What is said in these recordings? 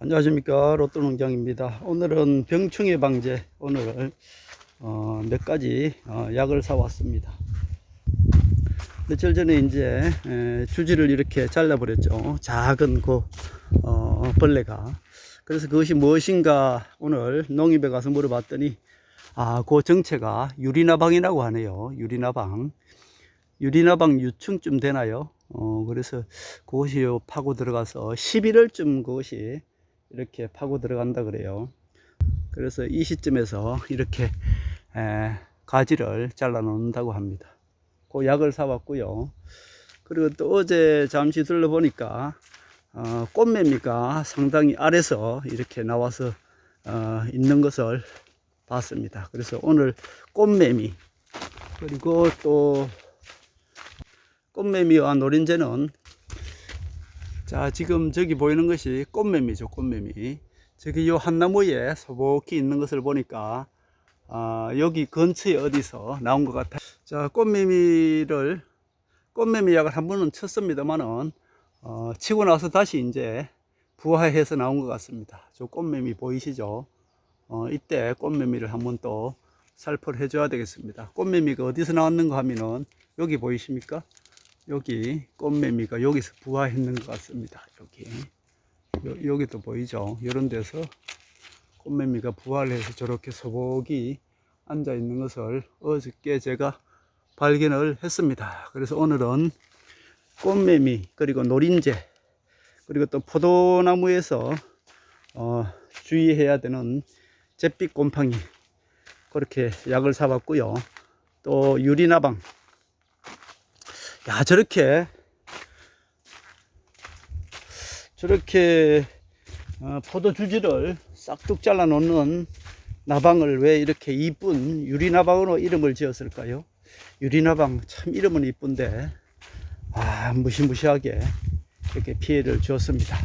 안녕하십니까 롯데농장입니다. 오늘은 병충해 방제 오늘 어, 몇 가지 어, 약을 사왔습니다. 며칠 전에 이제 에, 주지를 이렇게 잘라 버렸죠. 작은 그 어, 벌레가. 그래서 그것이 무엇인가 오늘 농협에 가서 물어봤더니 아, 그 정체가 유리나방이라고 하네요. 유리나방. 유리나방 유충쯤 되나요? 어, 그래서 그것이 요 파고 들어가서 11월쯤 그것이 이렇게 파고 들어간다 그래요. 그래서 이 시점에서 이렇게 에, 가지를 잘라 놓는다고 합니다. 그 약을 사왔고요. 그리고 또 어제 잠시 둘러보니까 어, 꽃매미가 상당히 아래서 이렇게 나와서 어, 있는 것을 봤습니다. 그래서 오늘 꽃매미 그리고 또 꽃매미와 노린재는 자 지금 저기 보이는 것이 꽃매미죠 꽃매미. 저기 요 한 나무에 소복히 있는 것을 보니까 아, 여기 근처에 어디서 나온 것 같아요 자 꽃매미를 꽃매미 약을 한 번은 쳤습니다만은 어, 치고 나서 다시 이제 부화해서 나온 것 같습니다. 저 꽃매미 보이시죠? 어, 이때 꽃매미를 한번 또 살포를 해줘야 되겠습니다. 꽃매미가 어디서 나왔는가 하면은 여기 보이십니까 여기 꽃매미가 여기서 부화했는 것 같습니다. 여기 여, 여기도 보이죠? 이런 데서 꽃매미가 부화를 해서 저렇게 소복이 앉아 있는 것을 어저께 제가 발견을 했습니다. 그래서 오늘은 꽃매미 그리고 노린재 그리고 또 포도나무에서 어, 주의해야 되는 잿빛 곰팡이 그렇게 약을 사봤고요. 또 유리나방 야, 저렇게, 저렇게, 어, 포도 주지를 싹둑 잘라 놓는 나방을 왜 이렇게 이쁜 유리나방으로 이름을 지었을까요? 유리나방 참 이름은 이쁜데, 아, 무시무시하게 이렇게 피해를 주었습니다.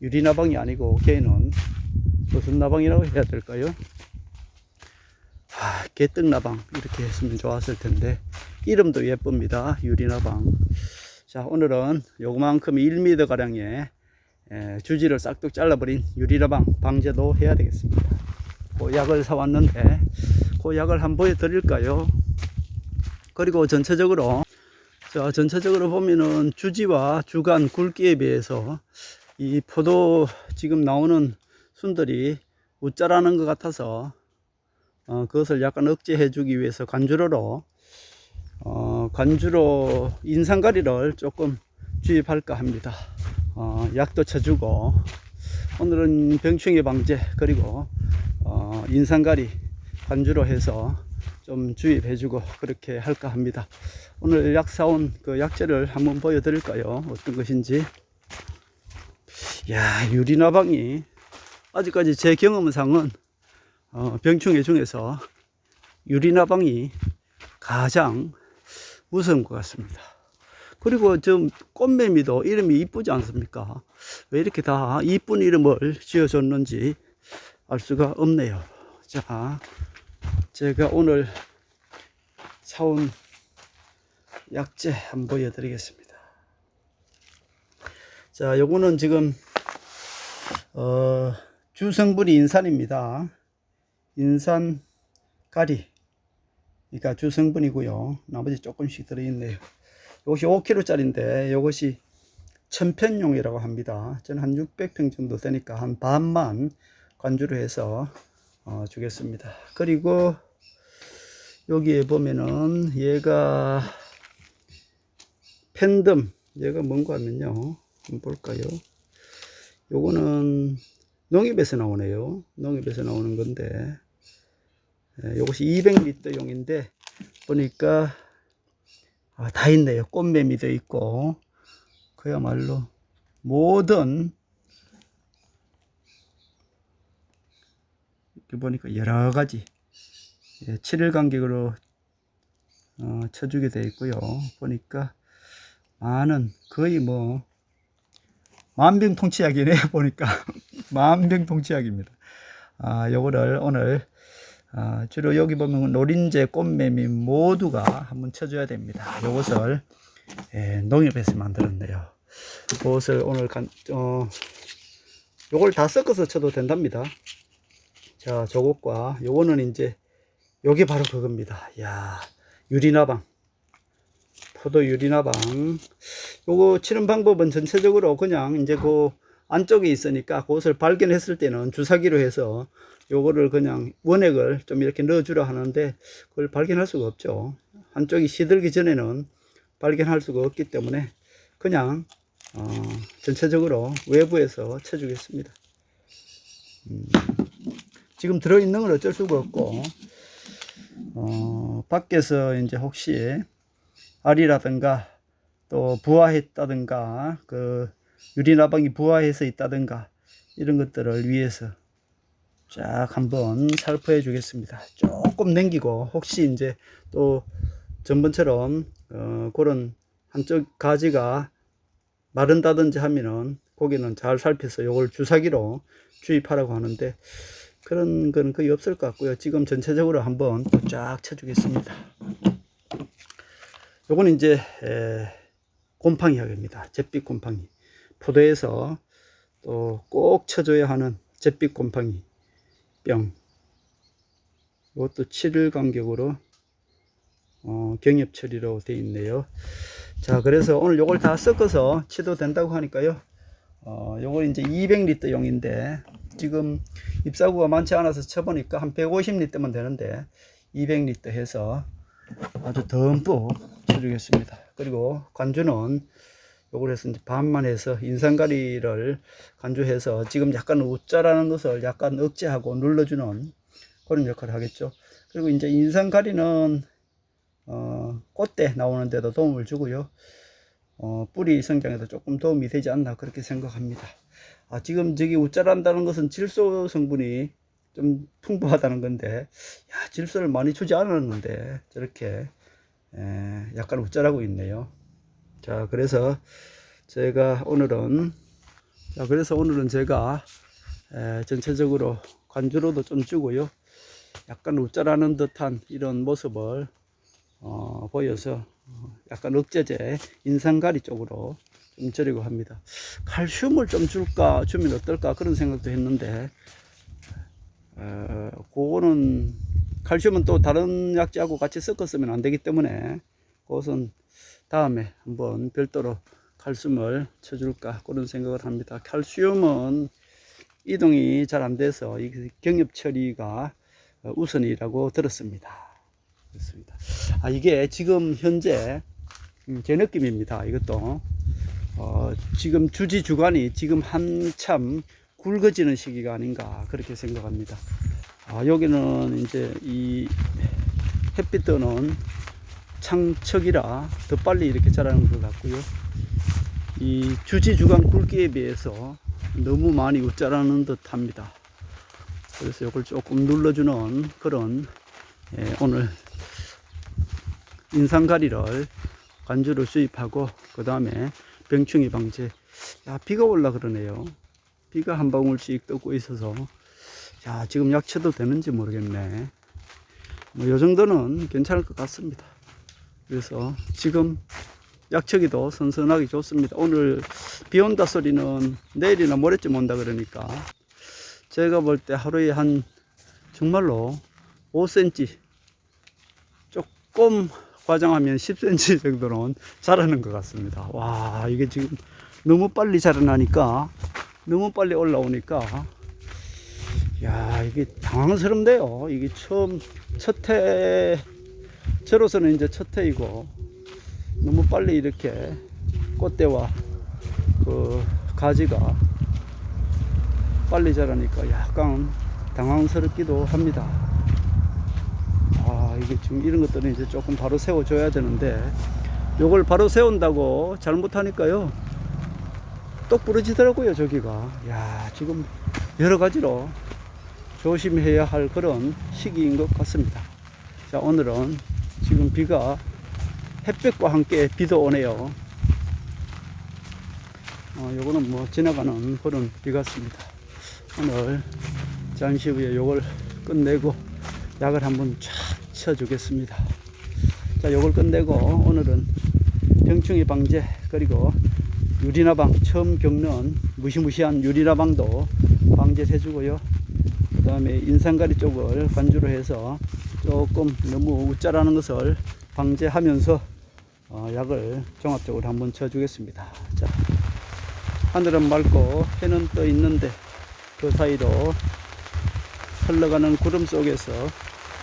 유리나방이 아니고, 걔는 무슨 나방이라고 해야 될까요? 아, 개떡나방 이렇게 했으면 좋았을 텐데 이름도 예쁩니다. 유리나방. 자 오늘은 요만큼 1m 가량의 에, 주지를 싹둑 잘라버린 유리나방 방제도 해야 되겠습니다. 그 약을 사왔는데 그 약을 한번 보여드릴까요? 그리고 전체적으로 자 전체적으로 보면은 주지와 주간 굵기에 비해서 이 포도 지금 나오는 순들이 웃자라는 것 같아서 어, 그것을 약간 억제해 주기 위해서 간주로로 어, 간주로 인상가리를 조금 주입할까 합니다. 어, 약도 쳐주고 오늘은 병충해 방제 그리고 어, 인상가리 간주로 해서 좀 주입해주고 그렇게 할까 합니다. 오늘 약 사온 그 약재를 한번 보여드릴까요? 어떤 것인지. 야 유리나방이 아직까지 제 경험상은 어, 병충해 중에서 유리나방이 가장 무서운 것 같습니다. 그리고 좀 꽃매미도 이름이 이쁘지 않습니까? 왜 이렇게 다 이쁜 이름을 지어줬는지 알 수가 없네요. 자, 제가 오늘 사온 약재 한번 보여드리겠습니다. 자, 요거는 지금 어, 주성분이 인산입니다. 인산 가리 그러니까 주성분이고요. 나머지 조금씩 들어있네요. 이것이 5kg짜리인데 이것이 천편용이라고 합니다. 저는 한 600평 정도 되니까 한 반만 관주로 해서 어, 주겠습니다. 그리고 여기에 보면은 얘가 팬덤. 얘가 뭔가 하면요. 한번 볼까요? 요거는 농협에서 나오네요. 농협에서 나오는 건데. 예, 이것이 200리터 용인데 보니까 아, 다 있네요. 꽃매미도 있고 그야말로 모든 이렇게 보니까 여러 가지 예, 7일 간격으로 어, 쳐주게 되어 있고요. 보니까 많은 거의 뭐 만병통치약이네요. 보니까 만병통치약입니다. 아, 요거를 오늘 아, 주로 여기 보면 노린재, 꽃매미 모두가 한번 쳐줘야 됩니다. 이것을 예, 농협에서 만들었네요. 그것을 오늘 간, 어, 요걸 다 섞어서 쳐도 된답니다. 자, 저것과 요거는 이제 요게 바로 그겁니다. 야, 유리나방. 포도 유리나방. 요거 치는 방법은 전체적으로 그냥 이제 그 안쪽에 있으니까 그것을 발견했을 때는 주사기로 해서 요거를 그냥 원액을 좀 이렇게 넣어주려 하는데 그걸 발견할 수가 없죠. 한쪽이 시들기 전에는 발견할 수가 없기 때문에 그냥 어, 전체적으로 외부에서 쳐주겠습니다. 음, 지금 들어있는 건 어쩔 수가 없고 어, 밖에서 이제 혹시 알이라든가 또 부화했다든가 그 유리나방이 부화해서 있다든가 이런 것들을 위해서 쫙 한번 살포해 주겠습니다. 조금 남기고 혹시 이제 또 전번처럼 어, 그런 한쪽 가지가 마른다든지 하면은 고기는 잘 살펴서 요걸 주사기로 주입하라고 하는데 그런 건 거의 없을 것 같고요. 지금 전체적으로 한번 쫙 쳐주겠습니다. 요거는 이제 에, 곰팡이 약입니다. 잿빛 곰팡이. 포도에서 또 꼭 쳐줘야 하는 잿빛 곰팡이 병. 이것도 7일 간격으로 어, 경협 처리로 되어 있네요. 자, 그래서 오늘 요걸 다 섞어서 치도 된다고 하니까요. 어, 요거 이제 200리터 용인데 지금 잎사구가 많지 않아서 쳐보니까 한 150리터만 되는데 200리터 해서 아주 듬뿍 쳐주겠습니다. 그리고 관주는 요걸 해서 이제 반만 해서 인상가리를 간주해서 지금 약간 웃자라는 것을 약간 억제하고 눌러주는 그런 역할을 하겠죠. 그리고 이제 인상가리는 어, 꽃대 나오는데도 도움을 주고요. 어, 뿌리 성장에도 조금 도움이 되지 않나 그렇게 생각합니다. 아, 지금 저기 웃자란다는 것은 질소 성분이 좀 풍부하다는 건데, 야, 질소를 많이 주지 않았는데, 저렇게, 에, 약간 웃자라고 있네요. 자, 그래서 제가 오늘은, 자, 그래서 오늘은 제가, 에, 전체적으로 관주로도 좀 주고요. 약간 웃자라는 듯한 이런 모습을, 어, 보여서, 어, 약간 억제제, 인상가리 쪽으로 좀 줄이고 합니다. 칼슘을 좀 줄까, 주면 어떨까, 그런 생각도 했는데, 어, 그거는 칼슘은 또 다른 약재하고 같이 섞어 쓰면 안 되기 때문에 그것은 다음에 한번 별도로 칼슘을 쳐줄까 그런 생각을 합니다. 칼슘은 이동이 잘 안 돼서 이 경협 처리가 우선이라고 들었습니다. 그렇습니다. 아 이게 지금 현재 음, 제 느낌입니다. 이것도 어, 지금 주지 주간이 지금 한참 굵어지는 시기가 아닌가 그렇게 생각합니다. 아, 여기는 이제 이 햇빛 뜨는 창척이라 더 빨리 이렇게 자라는 것 같고요. 이 주지 주간 굵기에 비해서 너무 많이 웃자라는 듯 합니다. 그래서 이걸 조금 눌러주는 그런 예, 오늘 인상가리를 관주를 수입하고 그 다음에 병충해 방제 야 비가 올라 그러네요 비가 한 방울씩 뜨고 있어서 야 지금 약쳐도 되는지 모르겠네 뭐 요 정도는 괜찮을 것 같습니다 그래서 지금 약쳐기도 선선하게 좋습니다 오늘 비 온다 소리는 내일이나 모레쯤 온다 그러니까 제가 볼 때 하루에 한 정말로 5cm 조금 과장하면 10cm 정도는 자라는 것 같습니다. 와, 이게 지금 너무 빨리 자라나니까, 너무 빨리 올라오니까, 야, 이게 당황스럽네요. 이게 처음, 첫 해, 저로서는 이제 첫 해이고, 너무 빨리 이렇게 꽃대와 그 가지가 빨리 자라니까 약간 당황스럽기도 합니다. 아, 이게 지금 이런 것들은 이제 조금 바로 세워줘야 되는데, 요걸 바로 세운다고 잘못하니까요. 똑 부러지더라고요, 저기가. 야, 지금 여러 가지로 조심해야 할 그런 시기인 것 같습니다. 자, 오늘은 지금 비가 햇볕과 함께 비도 오네요. 어, 요거는 뭐 지나가는 그런 비 같습니다. 오늘 잠시 후에 요걸 끝내고 약을 한번 쫙 쳐주겠습니다. 자, 요걸 끝내고 오늘은 병충해 방제 그리고 유리나방 처음 겪는 무시무시한 유리나방도 방제를 해주고요. 그 다음에 인상가리 쪽을 관주로 해서 조금 너무 웃자라는 것을 방제하면서 어, 약을 종합적으로 한번 쳐주겠습니다. 자, 하늘은 맑고 해는 떠 있는데 그 사이로 흘러가는 구름 속에서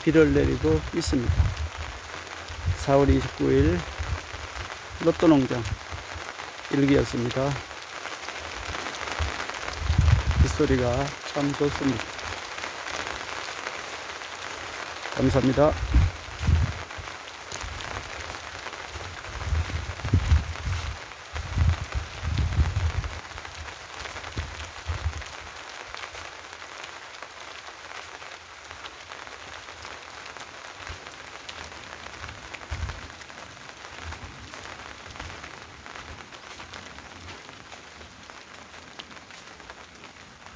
비를 내리고 있습니다. 4월 29일 로또 농장 일기였습니다. 이 소리가 참 좋습니다. 감사합니다.